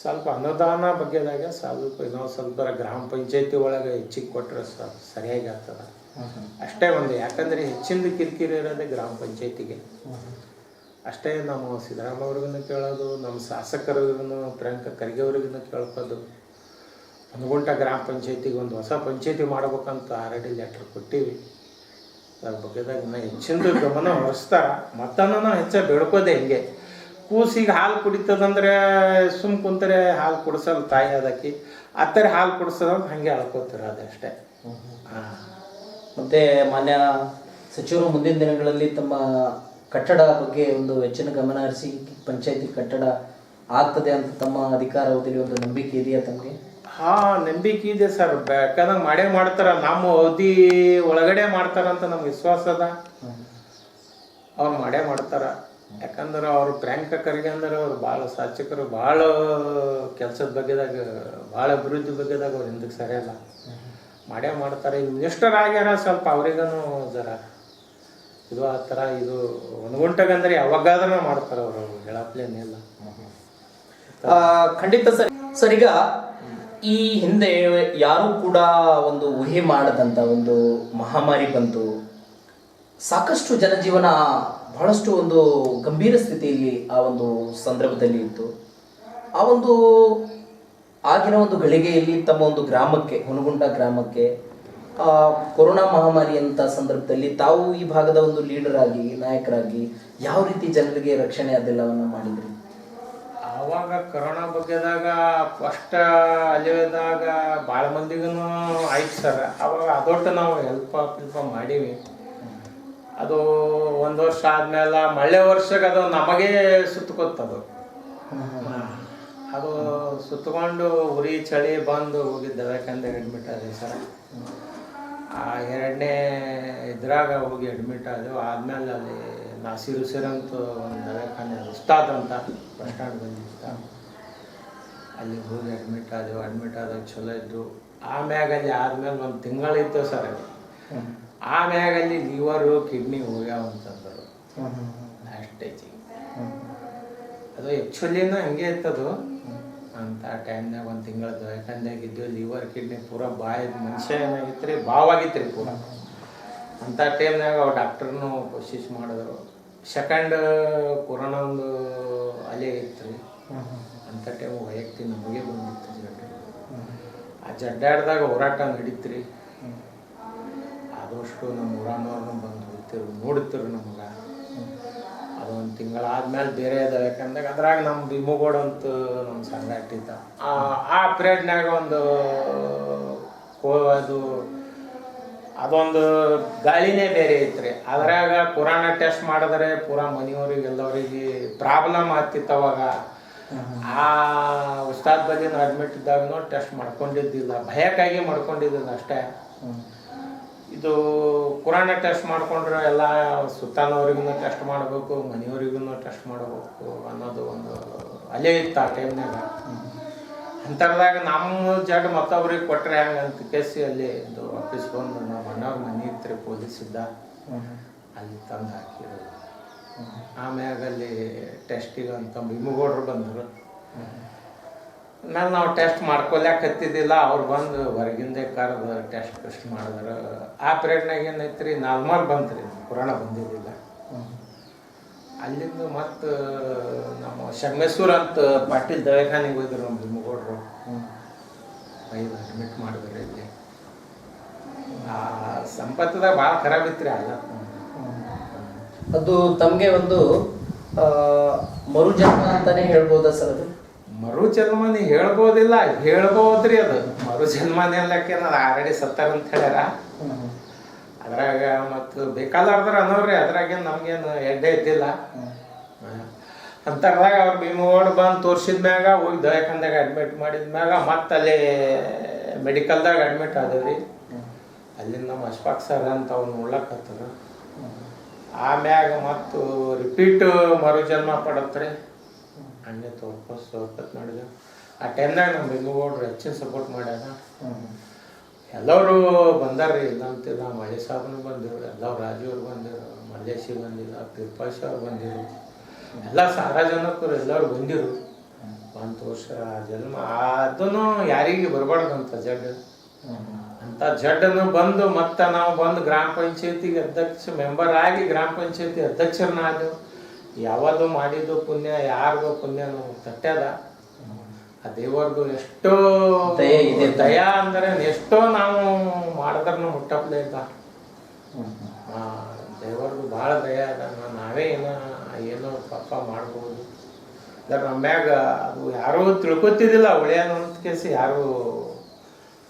ಸ್ವಲ್ಪ ಅನುದಾನ ಬಗ್ಗೆದಾಗ ಸ್ವಲ್ಪ ಇನ್ನೊಂದು ಸ್ವಲ್ಪ ಗ್ರಾಮ ಪಂಚಾಯತಿ ಒಳಗೆ ಹೆಚ್ಚಿಗೆ ಕೊಟ್ಟರೆ ಸ್ವಲ್ಪ ಸರಿಯಾಗಿ ಆಗ್ತದೆ. ಅಷ್ಟೇ ಒಂದು ಯಾಕಂದ್ರೆ ಹೆಚ್ಚಿನ ಕಿರಿಕಿರಿ ಇರೋದೇ ಗ್ರಾಮ ಪಂಚಾಯತಿಗೆ. ಅಷ್ಟೇ ನಾವು ಸಿದ್ದರಾಮಯ್ಯ ಅವ್ರಿಗೂ ಕೇಳೋದು ನಮ್ಮ ಶಾಸಕರಿಗೂ ಪ್ರಿಯಾಂಕ ಖರ್ಗೆ ಅವ್ರಿಗೂ ಕೇಳ್ಕೋದು. ಅನುಗುಂಟ ಗ್ರಾಮ ಪಂಚಾಯತಿಗೆ ಒಂದು ಹೊಸ ಪಂಚಾಯತಿ ಮಾಡ್ಬೇಕಂತ ಆಲ್ರೆಡಿ ಲೆಟ್ರ್ ಕೊಟ್ಟಿವಿ. ಅದ್ರ ಬಗ್ಗೆದಾಗ ನಾ ಹೆಚ್ಚಿನ ಗಮನ ಹೊರಿಸ್ತಾರ. ಮತ್ತನ್ನ ನಾವು ಹೆಚ್ಚಾಗಿ ಬೇಡ್ಕೋದೆ ಹಿಂಗೆ. ಕೂಸಿಗೆ ಹಾಲು ಕುಡಿತದಂದ್ರೆ ಸುಮ್ ಕುಂತರೆ ಹಾಲು ಕುಡಿಸಲ್ಲ ತಾಯಿ ಅದಕ್ಕೆ. ಅತ್ತರ ಹಾಲು ಕುಡಿಸೋದಂತ ಹಾಗೆ ಅಳ್ಕೋತಾರೆ ಅದಷ್ಟೇ ಹಾಂ. ಮತ್ತೆ ಮಾನ್ಯ ಸಚಿವರು ಮುಂದಿನ ದಿನಗಳಲ್ಲಿ ತಮ್ಮ ಕಟ್ಟಡ ಬಗ್ಗೆ ಒಂದು ಹೆಚ್ಚಿನ ಗಮನ ಹರಿಸಿ, ಪಂಚಾಯತಿ ಕಟ್ಟಡ ಆಗ್ತದೆ ಅಂತ ತಮ್ಮ ಅಧಿಕಾರ ಅವಧಿಯಲ್ಲಿ ಒಂದು ನಂಬಿಕೆ ಇದೆಯಾ ತಮಗೆ? ಹಾ, ನಂಬಿಕೆ ಇದೆ ಸರ್. ಬೇಕಾದಂಗೆ ಮಾಡೇ ಮಾಡ್ತಾರ. ನಮ್ಮ ಅವಧಿ ಒಳಗಡೆ ಮಾಡ್ತಾರಂತ ನಮ್ಗೆ ವಿಶ್ವಾಸ ಅದ. ಅವ್ರು ಮಾಡೇ ಮಾಡ್ತಾರ. ಯಾಕಂದ್ರೆ ಅವ್ರು ಪ್ರ್ಯಾಂಕಕರಿಗೆ ಅಂದ್ರೆ ಅವ್ರು ಭಾಳ ಶಾಸಕರು ಭಾಳ ಕೆಲಸದ ಬಗ್ಗೆದಾಗ, ಭಾಳ ಅಭಿವೃದ್ಧಿ ಬಗ್ಗೆದಾಗ ಅವ್ರು ಹಿಂದಕ್ಕೆ ಸರಿಯಲ್ಲ ಮಾಡೇ ಮಾಡ್ತಾರೆ. ಈಗ ಮಿನಿಸ್ಟರ್ ಆಗ್ಯಾರ ಸ್ವಲ್ಪ ಅವ್ರಿಗೂ ಜರ ಇದು ಆ ಥರ ಇದು ಒಂದ್ಗುಂಟಗಂದ್ರೆ ಯಾವಾಗಾದ್ರೂ ಮಾಡ್ತಾರೆ ಅವರು. ಹೇಳಪ್ಲೇನಿಲ್ಲ ಖಂಡಿತ ಸರ್. ಸರ್, ಈಗ ಈ ಹಿಂದೆ ಯಾರು ಕೂಡ ಒಂದು ಊಹೆ ಮಾಡದಂಥ ಒಂದು ಮಹಾಮಾರಿ ಬಂತು. ಸಾಕಷ್ಟು ಜನಜೀವನ ಬಹಳಷ್ಟು ಒಂದು ಗಂಭೀರ ಸ್ಥಿತಿಯಲ್ಲಿ ಆ ಒಂದು ಸಂದರ್ಭದಲ್ಲಿ ಇತ್ತು. ಆ ಒಂದು ಆಗಿನ ಒಂದು ಗಳಿಗೆಯಲ್ಲಿ ತಮ್ಮ ಒಂದು ಗ್ರಾಮಕ್ಕೆ ಹುನಗುಂಟ ಗ್ರಾಮಕ್ಕೆ ಆ ಕೊರೋನಾ ಮಹಾಮಾರಿ ಅಂತ ಸಂದರ್ಭದಲ್ಲಿ ತಾವು ಈ ಭಾಗದ ಒಂದು ಲೀಡರ್ ಆಗಿ ನಾಯಕರಾಗಿ ಯಾವ ರೀತಿ ಜನರಿಗೆ ರಕ್ಷಣೆ ಅದೆಲ್ಲವನ್ನ ಮಾಡಿದ್ರಿ? ಆವಾಗ ಕೊರೋನಾ ಬಗ್ಗೆದಾಗ ಫಸ್ಟ್ ಅಲ್ಲಿದಾಗ ಭಾಳ ಮಂದಿಗೂ ಆಯ್ತು ಸರ್ ಅವಾಗ ಅದೊಟ್ಟು ನಾವು ಹೆಲ್ಪ್ ಪಿಲ್ಪ ಮಾಡೀವಿ. ಅದು ಒಂದು ವರ್ಷ ಆದ್ಮೇಲೆ ಮಳೆ ವರ್ಷಕ್ಕೆ ಅದು ನಮಗೆ ಸುತ್ತಕೊತ್ತದು ಅದು ಸುತ್ತಕೊಂಡು ಉರಿ ಚಳಿ ಬಂದು ಹೋಗಿದ್ದ ದವಾಖಾನೆ ಅಡ್ಮಿಟ್ ಆದ್ವಿ ಸರ್. ಆ ಎರಡನೇ ಇದ್ರಾಗ ಹೋಗಿ ಅಡ್ಮಿಟ್ ಆದವು. ಆದ್ಮೇಲೆ ಅಲ್ಲಿ ನಾಸಿರು ಅಂತ ಒಂದು ದವಾಖಾನೆ ಉಸ್ತಾದ್ ಅಂತ ಬಸ್ ಸ್ಟ್ಯಾಂಡ್ ಬಂದಿತ್ತ. ಅಲ್ಲಿ ಹೋಗಿ ಅಡ್ಮಿಟ್ ಆದೆವು. ಅಡ್ಮಿಟ್ ಆದಾಗ ಚಲೋ ಇದ್ದು ಆಮ್ಯಾಗ ಅಲ್ಲಿ ಆದ್ಮೇಲೆ ಒಂದು ತಿಂಗಳಿತ್ತು ಸರ್ ಆಮ್ಯಾಗ ಅಲ್ಲಿ ಲಿವರು ಕಿಡ್ನಿ ಹೋಗ್ಯಾವ ಅಂತಂದರು. ಲಾಸ್ಟ್ ಸ್ಟೇಜಿಗೆ ಅದು ಆ್ಯಕ್ಚುಲಿನ ಹಂಗೆ ಇತ್ತದು. ಅಂತ ಟೈಮ್ನಾಗ ಒಂದು ತಿಂಗಳದ್ದು ಯಾಕಂದಾಗ ಇದ್ದು ಲಿವರ್ ಕಿಡ್ನಿ ಪೂರ ಬಾಯಿ ಮನುಷ್ಯ ಏನಾಗಿತ್ತು ರೀ ಬಾವಾಗಿತ್ತು ರೀ ಪೂರ ಅಂಥ ಟೈಮ್ನಾಗ ಅವ್ರು ಡಾಕ್ಟ್ರನ್ನು ಕೋಶಿಶ್ ಮಾಡಿದ್ರು. ಸೆಕೆಂಡ್ ಕೊರೋನಾ ಒಂದು ಅಲೆ ಇತ್ತು ರೀ ಅಂಥ ಟೈಮ್ ವೈಯಕ್ತಿ ನಮಗೆ ಬಂದಿತ್ತು ಜಡ್ಡ. ಆ ಜಡ್ಡಾಡ್ದಾಗ ಹೋರಾಟ ನಡೀತು ರೀ ಆದಷ್ಟು ನಮ್ಮ ಊರನ್ನವ್ರನ್ನ ಬಂದು ಹೋಗ್ತಿರು ನೋಡ್ತಿರು ನಮಗೆ. ಅದು ಒಂದು ತಿಂಗಳಾದ್ಮೇಲೆ ಬೇರೆ ದವಾಖಾನ್ದಾಗ ಅದ್ರಾಗ ನಮ್ಮ ಭೀಮುಗೋಡ್ ಅಂತೂ ನಮ್ಮ ಸಂಘ ಇಟ್ಟಿದ್ದ. ಆ ಆ ಪೀರಿಯಡ್ನಾಗ ಒಂದು ಕೋ ಅದು ಅದೊಂದು ಗಾಳಿನೇ ಬೇರೆ ಐತ್ರಿ. ಅದ್ರಾಗ ಪುರಾಣ ಟೆಸ್ಟ್ ಮಾಡಿದ್ರೆ ಪೂರಾ ಮನೆಯವ್ರಿಗೆ ಎಲ್ಲವರಿಗೆ ಪ್ರಾಬ್ಲಮ್ ಆಗ್ತಿತ್ತು ಅವಾಗ. ಆ ಉಸ್ತಾದ್ ನಾನು ಅಡ್ಮಿಟ್ ಇದ್ದಾಗನು ಟೆಸ್ಟ್ ಮಾಡ್ಕೊಂಡಿದ್ದಿಲ್ಲ. ಭಯಕ್ಕಾಗಿ ಮಾಡ್ಕೊಂಡಿದ್ದಿಲ್ಲ ಅಷ್ಟೇ. ಇದು ಕುರಾನ ಟೆಸ್ಟ್ ಮಾಡಿಕೊಂಡ್ರೆ ಎಲ್ಲ ಸುತ್ತಾನವ್ರಿಗೂ ಟೆಸ್ಟ್ ಮಾಡಬೇಕು ಮನೆಯವ್ರಿಗೂ ಟೆಸ್ಟ್ ಮಾಡಬೇಕು ಅನ್ನೋದು ಒಂದು ಅಲೆ ಇತ್ತು ಆ ಟೈಮ್ನಾಗ ಅಂಥದ್ದಾಗ ನಮ್ಮ ಜಡ್ ಮತ್ತೊಬ್ರಿಗೆ ಕೊಟ್ಟರೆ ಹೆಂಗೆ ಅಂತ ಕೇಸಿ ಅಲ್ಲಿ ಇದು ಆಫೀಸ್ ಬಂದು ನಮ್ಮ ಅಣ್ಣವ್ರ ಮನೆ ಇತ್ತು ಪೊಲೀಸ್ ಇದ್ದ. ಅಲ್ಲಿ ತಂದು ಹಾಕಿದ್ರು ಆಮ್ಯಾಗ ಅಲ್ಲಿ ಟೆಸ್ಟಿಗೆ ಅಂತ ಭೀಮಗೌಡರು ಬಂದರು. ನಾನು ನಾವು ಟೆಸ್ಟ್ ಮಾಡ್ಕೊಲ್ಯಾಕ ಹತ್ತಿದ್ದಿಲ್ಲ. ಅವ್ರು ಬಂದು ಹೊರಗಿಂದೆ ಕರೆದು ಟೆಸ್ಟ್ ಟೆಸ್ಟ್ ಮಾಡಿದ್ರು. ಆ ಪೀರಿಯಡ್ನಾಗ ಏನೈತೆ ರೀ ನಾರ್ಮಲ್ ಬಂತು ರೀ ಕೊರೋನಾ ಬಂದಿದ್ದಿಲ್ಲ. ಅಲ್ಲಿಂದ ಮತ್ತು ನಮ್ಮ ಶಂಗೇಶ್ವರ ಅಂತ ಪಾಟೀಲ್ ದವಾಖಾನೆಗೆ ಹೋದ್ರು ನಮ್ಮ ಭೀಮಗೌಡರು. ಐದು ಅಡ್ಮಿಟ್ ಮಾಡಿದ್ರು ಇಲ್ಲಿ. ಆ ಸಂಪತ್ತದಾಗ ಭಾಳ ಖರಾಬ್ ಇತ್ತು ರೀ ಅಲ್ಲ. ಅದು ತಮಗೆ ಒಂದು ಮರುಜನ್ಮ ಅಂತಾನೆ ಹೇಳ್ಬೋದಾ ಸರ್ ಅದು? ಮರು ಜನ್ಮನಿ ಹೇಳ್ಬೋದಿಲ್ಲ, ಹೇಳ್ಬೋದ್ರಿ ಅದು. ಮರು ಜನ್ಮನಿ ಅನ್ಲಕ್ಕೆ ನಾನು ಆಲ್ರೆಡಿ ಸತ್ತಾರ ಅಂತ ಹೇಳ್ಯಾರ? ಅದ್ರಾಗ ಮತ್ತು ಬೇಕಾದ್ರೆ ಅನ್ನೋರಿ ಅದ್ರಾಗೇನು ನಮ್ಗೇನು ಎಡ್ಡೆ ಇದ್ದಿಲ್ಲ. ಅಂತರ್ದಾಗ ಅವ್ರು ಭೀಮೋಡ್ ಬಂದು ತೋರ್ಸಿದ ಮ್ಯಾಗ, ಹೋಗಿ ದವಾಖಾನ್ದಾಗ ಅಡ್ಮಿಟ್ ಮಾಡಿದ ಮ್ಯಾಗ ಮತ್ತೆ ಅಲ್ಲಿ ಮೆಡಿಕಲ್ದಾಗ ಅಡ್ಮಿಟ್ ಆದವ್ರಿ. ಅಲ್ಲಿಂದ ನಮ್ಮ ಅಶ್ಫಾಕ್ ಸರ್ ಅಂತ ಅವ್ನು ನೋಡ್ಲಕ್ಕತ್ತದ ಆಮ್ಯಾಗ ಮತ್ತು ರಿಪೀಟ್ ಮರುಜನ್ಮ ಪಡತ್ರಿ. ಹಂಗೆ ತೋರ್ಕೋಸ್ ತೋರ್ಕತ್ ಮಾಡಿದ ಆ ಟೈಮ್ನಾಗ ನಮ್ಮ ಬೆಂಗಳೂರು ಹೆಚ್ಚಿನ ಸಪೋರ್ಟ್ ಮಾಡ್ಯಾರ. ಎಲ್ಲರೂ ಬಂದಾರ್ರಿ ಇಲ್ಲ ಅಂತಿಲ್ಲ ಮಳೆ ಸಾಬ್ನು ಬಂದಿರು ಎಲ್ಲ ರಾಜೀವ್ರು ಬಂದಿರು, ಮಲ್ಲೇಶಿ ಬಂದಿಲ್ಲ ತಿರುಪಾಶಿ ಅವ್ರು ಬಂದಿರು. ಎಲ್ಲ ಸಾರ್ವಜನಿಕರು ಎಲ್ಲರೂ ಬಂದಿರು. ಒಂದು ವರ್ಷ ಜನ್ಮ, ಅದನ್ನು ಯಾರಿಗೆ ಅಂತ ಜಡ್. ಅಂತ ಜಡ್ಡನ್ನು ಬಂದು ಮತ್ತೆ ನಾವು ಬಂದು ಗ್ರಾಮ ಪಂಚಾಯತಿಗೆ ಅಧ್ಯಕ್ಷ ಮೆಂಬರ್ ಆಗಿ ಗ್ರಾಮ ಪಂಚಾಯತಿ ಅಧ್ಯಕ್ಷರನ್ನಾದೆವು. ಯಾವುದು ಮಾಡಿದ್ದು ಪುಣ್ಯ ಯಾರಿಗೂ ಪುಣ್ಯ ತಟ್ಟದ ಆ ದೇವರದು ಎಷ್ಟೋ ದಯ ಇದೆ. ದಯಾ ಅಂದ್ರೆ ಎಷ್ಟೋ ನಾವು ಮಾಡಿದ್ರೂ ಮುಟ್ಟಪ್ಲೇ ಇದ್ದ ದೇವರದು ಭಾಳ ದಯ ಅದ. ನಾವೇ ಏನೋ ಏನೋ ಪಾಪ ಮಾಡ್ಬೋದು. ಅಂದ್ರೆ ನಮ್ಮ ಮ್ಯಾಗ ಅದು ಯಾರೂ ತಿಳ್ಕೊತಿದ್ದಿಲ್ಲ. ಒಳ್ಳೆಯನು ಅಂತ ಕೇಸಿ ಯಾರು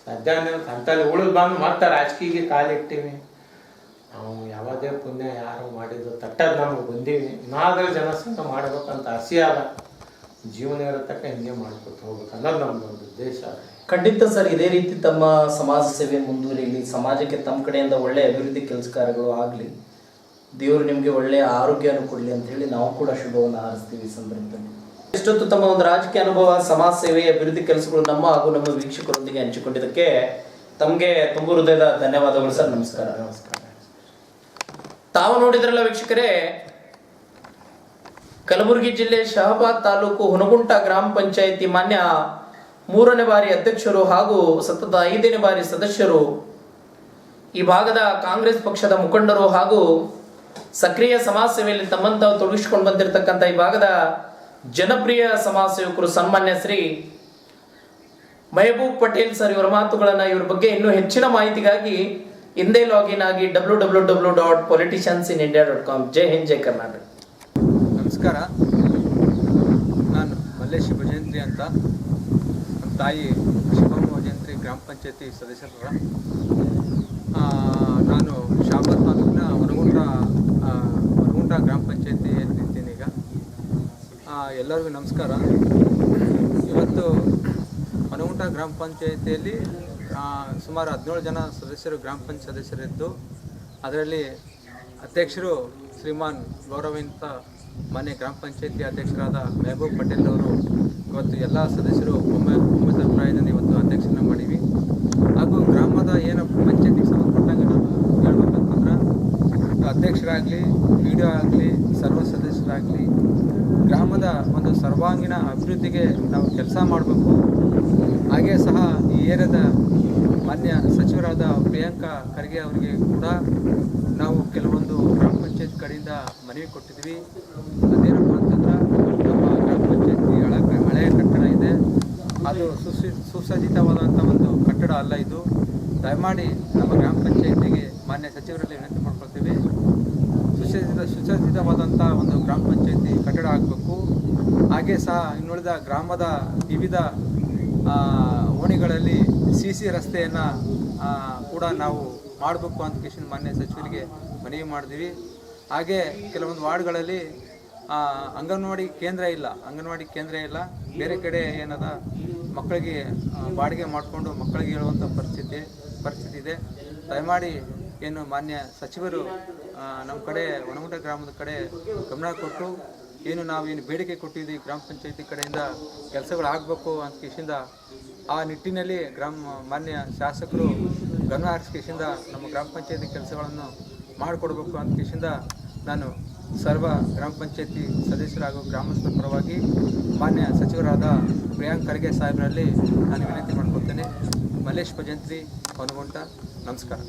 ಸದ್ಯ ಅಂತಲ್ಲಿ ಉಳಿದು ಬಂದು ಮತ್ತೆ ರಾಜಕೀಯ ಕಾಲಿಟ್ಟಿವಿ. ನಾವು ಯಾವುದೇ ಪುಣ್ಯ ಯಾರು ಮಾಡಿದ್ರು ತಟ್ಟದ್ ನಾವು ಬಂದೀವಿ. ಇನ್ನಾದ್ರೂ ಜನಸಂಘ ಸಂಘ ಮಾಡಬೇಕಂತ ಆಸೆಯಾದ ಜೀವನ ಇರತಕ್ಕ ಹಿಂಗೆ ಮಾಡ್ಕೊತ ಹೋಗ್ಬೇಕು ಅನ್ನೋದು ಒಂದು ಉದ್ದೇಶ ಖಂಡಿತ ಸರ್ ಇದೇ ರೀತಿ ತಮ್ಮ ಸಮಾಜ ಸೇವೆ ಮುಂದುವರಿಯಲಿ ಸಮಾಜಕ್ಕೆ ತಮ್ಮ ಕಡೆಯಿಂದ ಒಳ್ಳೆ ಅಭಿವೃದ್ಧಿ ಕೆಲಸ ಕಾರ್ಯಗಳು ಆಗಲಿ ದೇವರು ನಿಮಗೆ ಒಳ್ಳೆಯ ಆರೋಗ್ಯವನ್ನು ಕೊಡಲಿ ಅಂತ ಹೇಳಿ ನಾವು ಕೂಡ ಶುಭವನ್ನು ಹಾರಿಸ್ತೀವಿ ಈ ಸಂದರ್ಭದಲ್ಲಿ. ಇಷ್ಟೊತ್ತು ತಮ್ಮ ಒಂದು ರಾಜಕೀಯ ಅನುಭವ ಸಮಾಜ ಸೇವೆ ಅಭಿವೃದ್ಧಿ ಕೆಲಸಗಳು ನಮ್ಮ ಹಾಗೂ ನಮ್ಮ ವೀಕ್ಷಕರೊಂದಿಗೆ ಹಂಚಿಕೊಂಡಿದ್ದಕ್ಕೆ ತಮಗೆ ತುಂಬ ಹೃದಯದ ಧನ್ಯವಾದಗಳು ಸರ್. ನಮಸ್ಕಾರ. ನಮಸ್ಕಾರ. ತಾವು ನೋಡಿದ್ರಲ್ಲ ವೀಕ್ಷಕರೇ? ಕಲಬುರಗಿ ಜಿಲ್ಲೆ ಶಹಬಾದ್ ತಾಲೂಕು ಹುನಗುಂಟ ಗ್ರಾಮ ಪಂಚಾಯಿತಿ ಮಾನ್ಯ ಮೂರನೇ ಬಾರಿ ಅಧ್ಯಕ್ಷರು ಹಾಗೂ ಸತತ ಐದನೇ ಬಾರಿ ಸದಸ್ಯರು, ಈ ಭಾಗದ ಕಾಂಗ್ರೆಸ್ ಪಕ್ಷದ ಮುಖಂಡರು ಹಾಗೂ ಸಕ್ರಿಯ ಸಮಾಜ ಸೇವೆಯಲ್ಲಿ ತಮ್ಮಂತ ತೊಡಗಿಸಿಕೊಂಡು ಬಂದಿರತಕ್ಕಂಥ ಈ ಭಾಗದ ಜನಪ್ರಿಯ ಸಮಾಜ ಸೇವಕರು ಸನ್ಮಾನ್ಯ ಶ್ರೀ ಮಹಬೂಬ್ ಪಟೇಲ್ ಸರ್ ಇವರ ಮಾತುಗಳನ್ನ ಇವ್ರ ಬಗ್ಗೆ ಇನ್ನೂ ಹೆಚ್ಚಿನ ಮಾಹಿತಿಗಾಗಿ ಹಿಂದೆ ಲಾಗಿನ್ ಆಗಿ W W W dot politicians in India dot com ಜೈ ಹಿಂದ್ ಜೈ ಕರ್ನಾಟಕ. ನಮಸ್ಕಾರ. ನಾನು ಮಲ್ಲೇಶ್ ಭಜಂತ್ರಿ ಅಂತ. ನಮ್ಮ ತಾಯಿ ಶಿವಮ್ಮ ಭಜಂತ್ರಿ ಗ್ರಾಮ ಪಂಚಾಯತಿ ಸದಸ್ಯರ ನಾನು ಶಾಬಾದ್ ತಾಲೂಕಿನ ವನಗುಂಟ ಆ, ವನಗುಂಟ ಗ್ರಾಮ ಪಂಚಾಯತಿಯಲ್ಲಿ ನಿಂತೀನಿ ಈಗ. ಎಲ್ಲರಿಗೂ ನಮಸ್ಕಾರ. ಇವತ್ತು ವನಗುಂಟ ಗ್ರಾಮ ಪಂಚಾಯತಿಯಲ್ಲಿ ಸುಮಾರು ಹದಿನೇಳು ಜನ ಸದಸ್ಯರು, ಗ್ರಾಮ ಪಂಚಾಯತ್ ಸದಸ್ಯರಿದ್ದು. ಅದರಲ್ಲಿ ಅಧ್ಯಕ್ಷರು ಶ್ರೀಮಾನ್ ಗೌರವಿಂತ ಮನೆ ಗ್ರಾಮ ಪಂಚಾಯತಿ ಅಧ್ಯಕ್ಷರಾದ ಮೆಹಬೂಬ್ ಪಟೇಲ್ ಅವರು ಇವತ್ತು ಎಲ್ಲ ಸದಸ್ಯರು ಒಮ್ಮೆ ಒಮ್ಮತ ಅಭಿಪ್ರಾಯದಿಂದ ಇವತ್ತು ಅಧ್ಯಕ್ಷನ ಮಾಡೀವಿ. ಹಾಗೂ ಗ್ರಾಮದ ಏನು ಪಂಚಾಯತಿಗೆ ಸಂಬಂಧಪಟ್ಟಂಗೆ ನಾವು ಹೇಳ್ಬೇಕಂತಂದ್ರೆ, ಅಧ್ಯಕ್ಷರಾಗಲಿ ಡಿ ಆಗಲಿ, ಸರ್ವ ಸದಸ್ಯರಾಗಲಿ ಗ್ರಾಮದ ಒಂದು ಸರ್ವಾಂಗೀಣ ಅಭಿವೃದ್ಧಿಗೆ ನಾವು ಕೆಲಸ ಮಾಡಬೇಕು. ಹಾಗೆ ಸಹ ಈ ಏರಿಯಾದ ಮಾನ್ಯ ಸಚಿವರಾದ ಪ್ರಿಯಾಂಕಾ ಖರ್ಗೆ ಅವರಿಗೆ ಕೂಡ ನಾವು ಕೆಲವೊಂದು ಗ್ರಾಮ ಪಂಚಾಯತ್ ಕಡೆಯಿಂದ ಮನವಿ ಕೊಟ್ಟಿದ್ವಿ ಅದೇನಪ್ಪ ಅಂತಂದ್ರೆ ನಮ್ಮ ಗ್ರಾಮ ಪಂಚಾಯತಿ ಹಳೆ ಹಳೆಯ ಕಟ್ಟಡ ಇದೆ. ಅದು ಸುಸಿ, ಸುಸಜ್ಜಿತವಾದಂಥ ಒಂದು ಕಟ್ಟಡ ಅಲ್ಲ ಇದು. ದಯಮಾಡಿ ನಮ್ಮ ಗ್ರಾಮ ಪಂಚಾಯತಿಗೆ ಮಾನ್ಯ ಸಚಿವರಲ್ಲಿ ವಿನಂತಿ ಸುಸಜ್ಜಿತ ಸುಸಜ್ಜಿತವಾದಂಥ ಒಂದು ಗ್ರಾಮ ಪಂಚಾಯತಿ ಕಟ್ಟಡ ಆಗಬೇಕು. ಹಾಗೆ ಸಹ ಇನ್ನುಳಿದ ಗ್ರಾಮದ ವಿವಿಧ ಓಣಿಗಳಲ್ಲಿ ಸಿ ಸಿ ರಸ್ತೆಯನ್ನು ಕೂಡ ನಾವು ಮಾಡಬೇಕು ಅಂತ ಕಿಶನ್ ಮಾನ್ಯ ಸಚಿವರಿಗೆ ಮನವಿ ಮಾಡಿದ್ವಿ. ಹಾಗೆ ಕೆಲವೊಂದು ವಾರ್ಡ್ಗಳಲ್ಲಿ ಅಂಗನವಾಡಿ ಕೇಂದ್ರ ಇಲ್ಲ, ಅಂಗನವಾಡಿ ಕೇಂದ್ರ ಇಲ್ಲ. ಬೇರೆ ಕಡೆ ಏನದ, ಮಕ್ಕಳಿಗೆ ಬಾಡಿಗೆ ಮಾಡಿಕೊಂಡು ಮಕ್ಕಳಿಗೆ ಹೇಳುವಂಥ ಪರಿಸ್ಥಿತಿ ಪರಿಸ್ಥಿತಿ ಇದೆ. ದಯಮಾಡಿ ಏನು ಮಾನ್ಯ ಸಚಿವರು ನಮ್ಮ ಕಡೆ ಒಣಗುಂಟ ಗ್ರಾಮದ ಕಡೆ ಗಮನ ಕೊಟ್ಟು ಏನು ನಾವು ಏನು ಬೇಡಿಕೆ ಕೊಟ್ಟಿದ್ದೀವಿ ಗ್ರಾಮ ಪಂಚಾಯತಿ ಕಡೆಯಿಂದ ಕೆಲಸಗಳು ಆಗಬೇಕು ಅಂತ ಕೇಸಿಂದ ಆ ನಿಟ್ಟಿನಲ್ಲಿ ಗ್ರಾಮ ಮಾನ್ಯ ಶಾಸಕರು ಗಮನ ಹರಿಸಿ ಕಿಶಿಂದ ನಮ್ಮ ಗ್ರಾಮ ಪಂಚಾಯತಿ ಕೆಲಸಗಳನ್ನು ಮಾಡಿಕೊಡ್ಬೇಕು ಅಂತ ಕೇಸಿಂದ ನಾನು ಸರ್ವ ಗ್ರಾಮ ಪಂಚಾಯತಿ ಸದಸ್ಯರು ಹಾಗೂ ಗ್ರಾಮಸ್ಥರ ಪರವಾಗಿ ಮಾನ್ಯ ಸಚಿವರಾದ ಪ್ರಿಯಾಂಕ್ ಖರ್ಗೆ ಸಾಹೇಬರಲ್ಲಿ ನಾನು ವಿನಂತಿ ಮಾಡ್ಕೊಳ್ತೇನೆ. ಮಲ್ಲೇಶ್ ಭಜಂತ್ರಿ ಹೊನಗುಂಟ ನಮಸ್ಕಾರ.